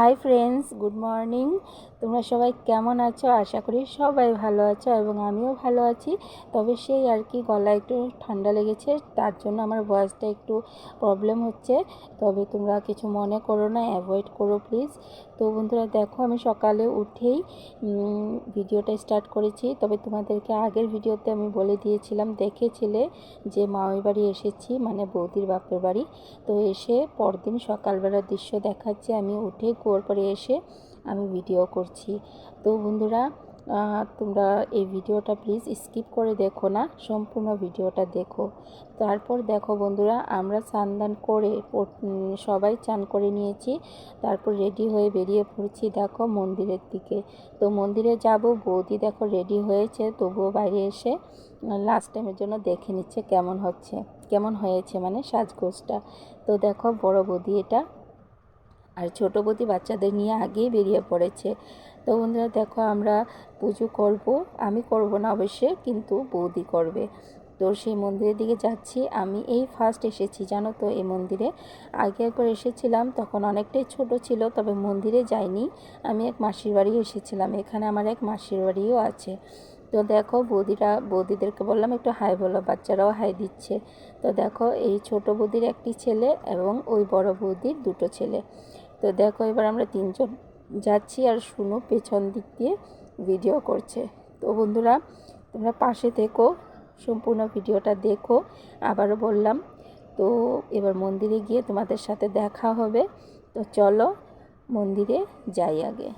Hi friends, good morning. তোমরা সবাই কেমন আছো? আশা করি সবাই ভালো আছো এবং আমিও ভালো আছি। তবে সেই আর কি, গলা একটু ঠান্ডা লেগেছে, তার জন্য আমার ভয়েসটা একটু প্রবলেম হচ্ছে। তবে তোমরা কিছু মনে করো না অ্যাভয়েড করো প্লিজ তো বন্ধুরা দেখো, আমি সকালে উঠেই ভিডিওটা স্টার্ট করেছি। তবে তোমাদেরকে আগের ভিডিওতে আমি বলে দিয়েছিলাম, দেখেছিলে যে মামার বাড়ি এসেছি মানে বৌদির বাপের বাড়ি। তো এসে পরদিন সকালবেলার দৃশ্য দেখাচ্ছে। আমি উঠে কুয়োর পরে এসে আমি ভিডিও করছি। তো বন্ধুরা তোমরা এই ভিডিওটা প্লিজ স্কিপ করে দেখো না, সম্পূর্ণ ভিডিওটা দেখো। তারপর দেখো বন্ধুরা, আমরা স্নান করে সবাই চান করে নিয়েছি, তারপর রেডি হয়ে বেরিয়ে পড়ছি দেখো মন্দিরের দিকে। তো মন্দিরে যাব, বৌদি দেখো রেডি হয়েছে, তবুও বাইরে এসে লাস্ট টাইমের জন্য দেখে নিচ্ছে কেমন হচ্ছে, কেমন হয়েছে মানে সাজগোজটা। তো দেখো বড় বৌদি এটা, আর ছোটো বৌদি বাচ্চাদের নিয়ে আগেই বেরিয়ে পড়েছে। তো বন্ধুরা দেখো আমরা পুজো করব। আমি করব না অবশ্যই কিন্তু বৌদি করবে। তো সেই মন্দিরের দিকে যাচ্ছি। আমি এই ফার্স্ট এসেছি, জানো তো, এই মন্দিরে। আগে একবার এসেছিলাম, তখন অনেকটাই ছোট ছিল, তবে মন্দিরে যাইনি। আমি এক মাসির বাড়ি এসেছিলাম, এখানে আমার এক মাসির বাড়িও আছে। তো দেখো, বৌদিরা, বৌদিদেরকে বললাম, একটু হাই বলো, বাচ্চারাও হাই দিচ্ছে। তো দেখো, এই ছোট বৌদির একটি ছেলে এবং ওই বড় বৌদির দুটো ছেলে। তো দেখো, এবার আমরা তিনজন যাচ্ছি আর শুনো পেছন দিক দিয়ে ভিডিও করছে। তো বন্ধুরা, তোমরা পাশে থেকো, সম্পূর্ণ ভিডিওটা দেখো। আবারও বললাম, তো এবার মন্দিরে গিয়ে তোমাদের সাথে দেখা হবে। তো চলো মন্দিরে যাই আগে।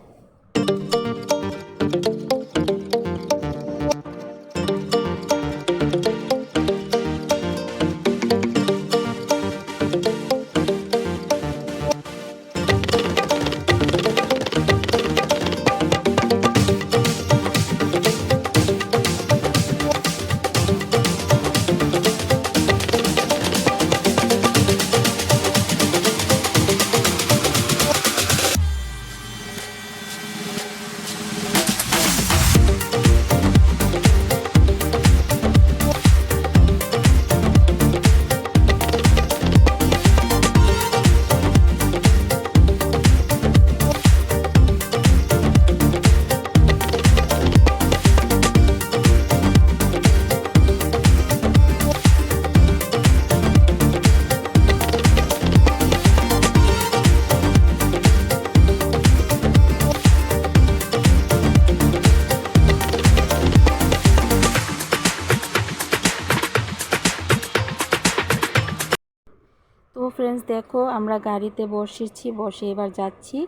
দেখো, আমরা গাড়িতে বসেছি, বসে এবার যাচ্ছি।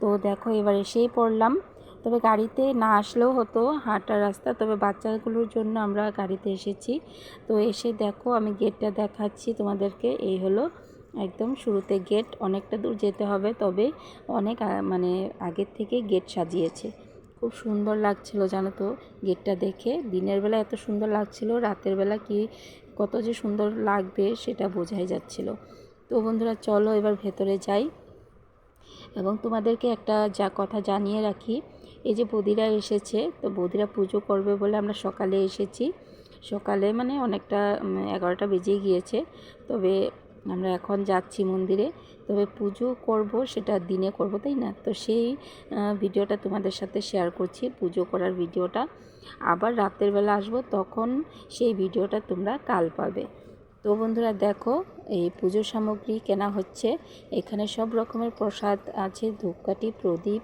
তো দেখো, এবার এসেই পড়লাম। তবে গাড়িতে না আসলেও হতো হাঁটার রাস্তা, তবে বাচ্চাগুলোর জন্য আমরা গাড়িতে এসেছি। তো এসে দেখো, আমি গেটটা দেখাচ্ছি তোমাদেরকে। এই হলো একদম শুরুতে গেট, অনেকটা দূর যেতে হবে, তবে অনেক মানে আগের থেকে গেট সাজিয়েছে। খুব সুন্দর লাগছিল জানো তো গেটটা দেখে। দিনের বেলা এত সুন্দর লাগছিল, রাতের বেলা কি কত যে সুন্দর লাগবে সেটা বোঝাই যাচ্ছিল। তো বন্ধুরা, চলো এবার ভেতরে যাই এবং তোমাদেরকে একটা যা কথা জানিয়ে রাখি। এই যে বদিরা এসেছে, তো বদিরা পুজো করবে বলে আমরা সকালে এসেছি। সকালে মানে অনেকটা এগারোটা বেজে গিয়েছে। তবে আমরা এখন যাচ্ছি মন্দিরে। তবে পুজো করব, সেটা দিনে করব, তাই না? তো সেই ভিডিওটা তোমাদের সাথে শেয়ার করছি, পুজো করার ভিডিওটা। আবার রাতের বেলা আসব, তখন সেই ভিডিওটা তোমরা কাল পাবে। তো বন্ধুরা দেখো, এই পুজোর সামগ্রী কেনা হচ্ছে। এখানে সব রকমের প্রসাদ আছে, ধূপকাঠি, প্রদীপ,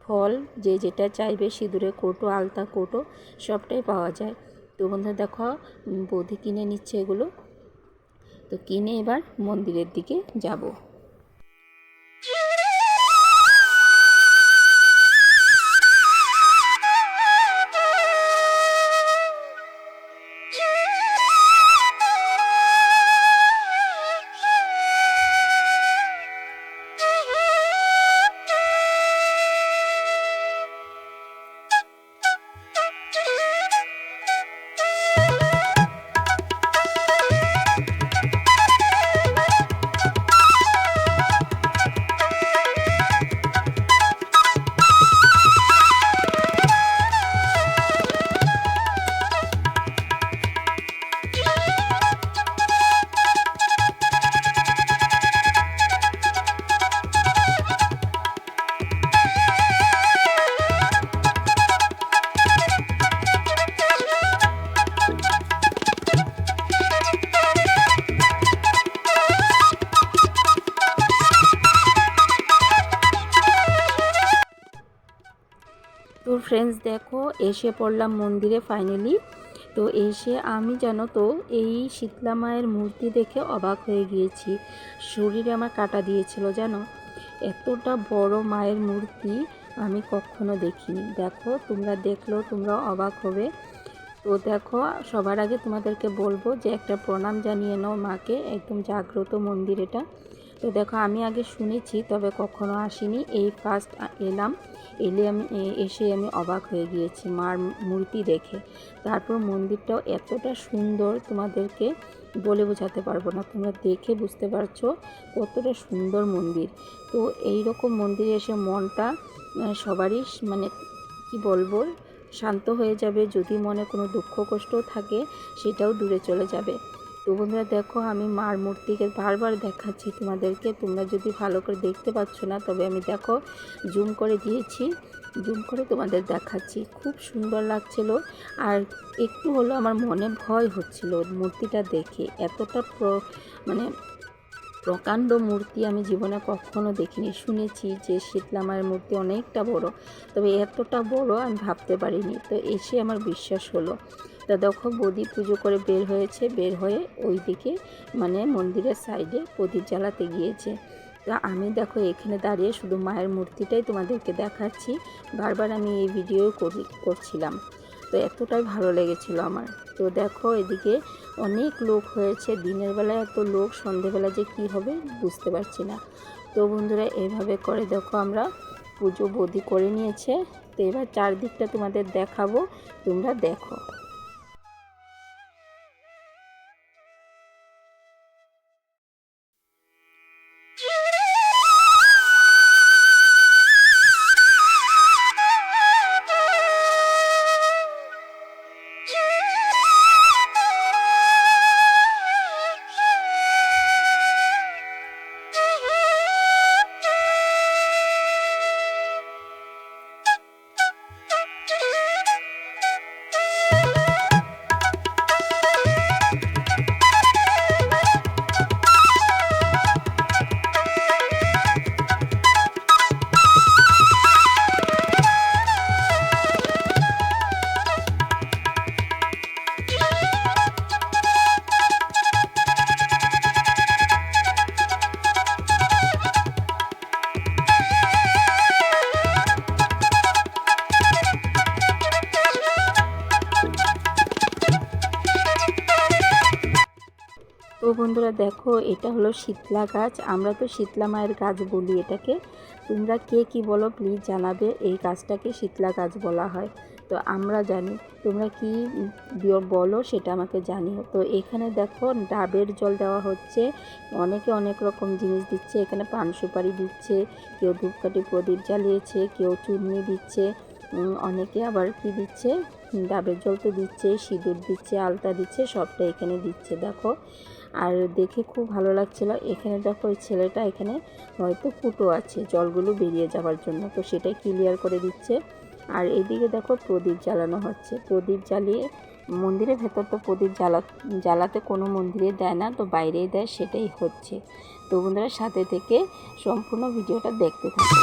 ফল, যে যেটা চাইবে, সিঁদুরে কোটো, আলতা কোটো, সবটাই পাওয়া যায়। তো বন্ধুরা দেখো বৌদি কিনে নিচ্ছে এগুলো। তো কিনে এবার মন্দিরের দিকে যাব। ফ্রেন্ডস দেখো, এসে পড়লাম মন্দিরে ফাইনালি তো এসে আমি জানো তো, এই শীতলা মায়ের মূর্তি দেখে অবাক হয়ে গিয়েছি। শরীরে আমার কাটা দিয়েছিল, জানো? এতটা বড় মায়ের মূর্তি আমি কখনো দেখিনি। দেখো, তোমরা দেখলেও তোমরা অবাক হবে। তো দেখো, সবার আগে তোমাদেরকে বলব যে একটা প্রণাম জানিয়ে নাও মাকে। একদম জাগ্রত মন্দির এটা। তো দেখো, আমি আগে শুনেছি, তবে কখনো আসিনি। এই ফার্স্ট এলাম, এলে আমি এসে আমি অবাক হয়ে গিয়েছি, মার মূর্তি দেখে। তারপর মন্দিরটাও এতটা সুন্দর, তোমাদেরকে বলে বোঝাতে পারব না, তোমরা দেখে বুঝতে পারছ কতটা সুন্দর মন্দির। তো এই রকম মন্দিরে এসে মনটা সবারই মানে কি বলব, শান্ত হয়ে যাবে, যদি মনে কোনো দুঃখ কষ্ট থাকে, সেটাও দূরে চলে যাবে। তো বন্ধুরা দেখো, আমি মার মূর্তিকে বারবার দেখাচ্ছি তোমাদেরকে। তোমরা যদি ভালো করে দেখতে পাচ্ছ না, তবে আমি দেখো, জুম করে দিয়েছি। জুম করে তোমাদের দেখাচ্ছি। খুব সুন্দর লাগছিল। আর একটু হলো আমার মনে ভয় হচ্ছিল মূর্তিটা দেখে। এতটা প্র মানে প্রকাণ্ড মূর্তি আমি জীবনে কখনো দেখিনি। শুনেছি যে শীতলা মায়ের মূর্তি অনেকটা বড়, তবে এতটা বড় আমি ভাবতে পারিনি। তো এসে আমার বিশ্বাস হলো। তা দেখো বদি পুজো করে বের হয়েছে, বের হয়ে ওই দিকে মানে মন্দিরের সাইডে প্রদীপ জ্বালাতে গিয়েছে। তা আমি দেখো এখানে দাঁড়িয়ে শুধু মায়ের মূর্তিটাই তোমাদেরকে দেখাচ্ছি, বারবার আমি এই ভিডিও করি, করছিলাম। তো এতটাই ভালো লেগেছিল আমার। তো দেখো এদিকে অনেক লোক হয়েছে, দিনের বেলায় এত লোক, সন্ধেবেলা যে কি হবে বুঝতে পারছি না। তো বন্ধুরা এইভাবে করে দেখো আমরা পুজো বদি করে নিয়েছে। তো এবার চারদিকটা তোমাদের দেখাবো, তোমরা দেখো। বন্ধুরা দেখো, এটা হলো শীতলা গাছ। আমরা তো শীতলা মায়ের গাছ বলি এটাকে। তোমরা কে কি বলো প্লিজ জানাবে। এই গাছটাকে শীতলা গাছ বলা হয়। তো আমরা জানি, তোমরা কি বলো সেটা আমাকে জানিও। তো এখানে দেখো, ডাবের জল দেওয়া হচ্ছে। অনেকে অনেক রকম জিনিস দিচ্ছে। এখানে পান সুপারি দিচ্ছে, কেউ ধূপকাঠি প্রদীপ জ্বালিয়েছে, কেউ চূর্ণি দিচ্ছে। অনেকে আবার কি দিচ্ছে? ডাবের জল তো দিচ্ছে, সিঁদুর দিচ্ছে, আলতা দিচ্ছে, সবটা এখানে দিচ্ছে, দেখো। আর দেখে খুব ভালো লাগছিল। এখানে দেখো ওই ছেলেটা এখানে হয়তো ফুটো আছে, জলগুলো বেরিয়ে যাওয়ার জন্য। তো সেটাই ক্লিয়ার করে দিচ্ছে। আর এদিকে দেখো প্রদীপ জ্বালানো হচ্ছে। প্রদীপ জ্বালিয়ে মন্দিরের ভেতর তো প্রদীপ জ্বালা, জ্বালাতে কোনো মন্দিরে দেয় না, তো বাইরেই দেয়, সেটাই হচ্ছে। তো বন্ধুরা, সাথে থেকে সম্পূর্ণ ভিডিওটা দেখতে থাকো।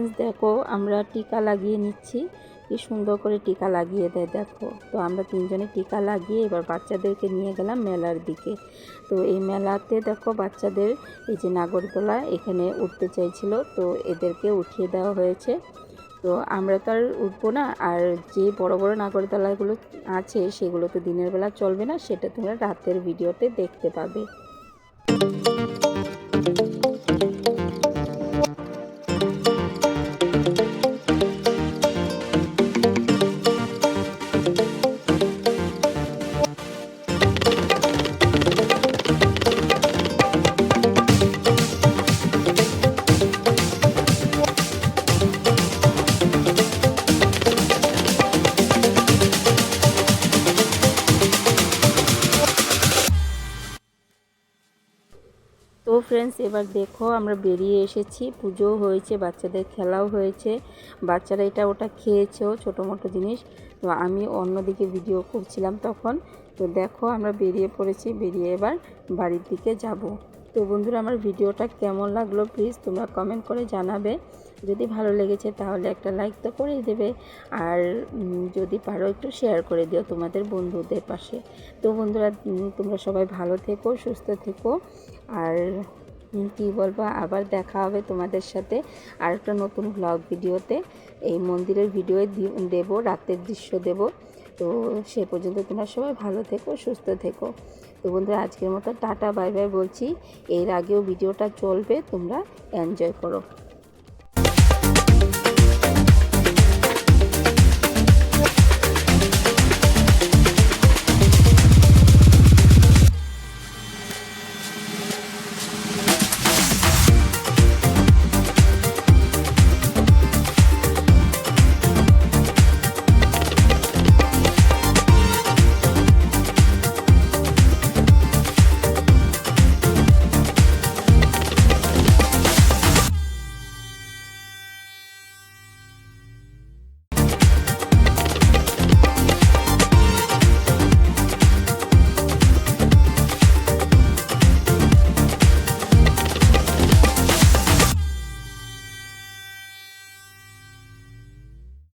ফ্রেন্ডস দেখো আমরা টিকা লাগিয়ে নিচ্ছি। কি সুন্দর করে টিকা লাগিয়ে দেয়, দেখো। তো আমরা তিনজনে টিকা লাগিয়ে এবার বাচ্চাদেরকে নিয়ে গেলাম মেলার দিকে। তো এই মেলাতে দেখো বাচ্চাদের, এই যে নাগরদোলা এখানে উঠতে চাইছিল, তো এদেরকে উঠিয়ে দেওয়া হয়েছে। তো আমরা তো আর উঠবো না, আর যে বড় বড় নাগরদোলাগুলো আছে সেগুলো তো দিনের বেলা চলবে না, সেটা তোমরা রাতের ভিডিওতে দেখতে পাবে। এবার দেখো, আমরা বেরিয়ে এসেছি। পুজোও হয়েছে, বাচ্চাদের খেলাও হয়েছে। বাচ্চারা এটা ওটা খেয়েছেও ছোটো মোটো জিনিস। তো আমি অন্যদিকে ভিডিও করছিলাম তখন। তো দেখো, আমরা বেরিয়ে পড়েছি। বেরিয়ে এবার বাড়ির দিকে যাব। তো বন্ধুরা, আমার ভিডিওটা কেমন লাগল প্লিজ তোমরা কমেন্ট করে জানাবে। যদি ভালো লেগেছে তাহলে একটা লাইক তো করেই দেবে। আর যদি পারো একটু শেয়ার করে দিও তোমাদের বন্ধুদের পাশে। তো বন্ধুরা তোমরা সবাই ভালো থেকো, সুস্থ থেকো। আর কী বলব, আবার দেখা হবে তোমাদের সাথে আর একটা নতুন ব্লগ ভিডিওতে। এই মন্দিরের ভিডিও দেব, রাতের দৃশ্য দেব। তো সে পর্যন্ত তোমরা সবাই ভালো থেকো, সুস্থ থেকো। তো বন্ধুরা, আজকের মতো টাটা, বাই বাই বলছি। এর আগেও ভিডিওটা চলবে, তোমরা এনজয় করো।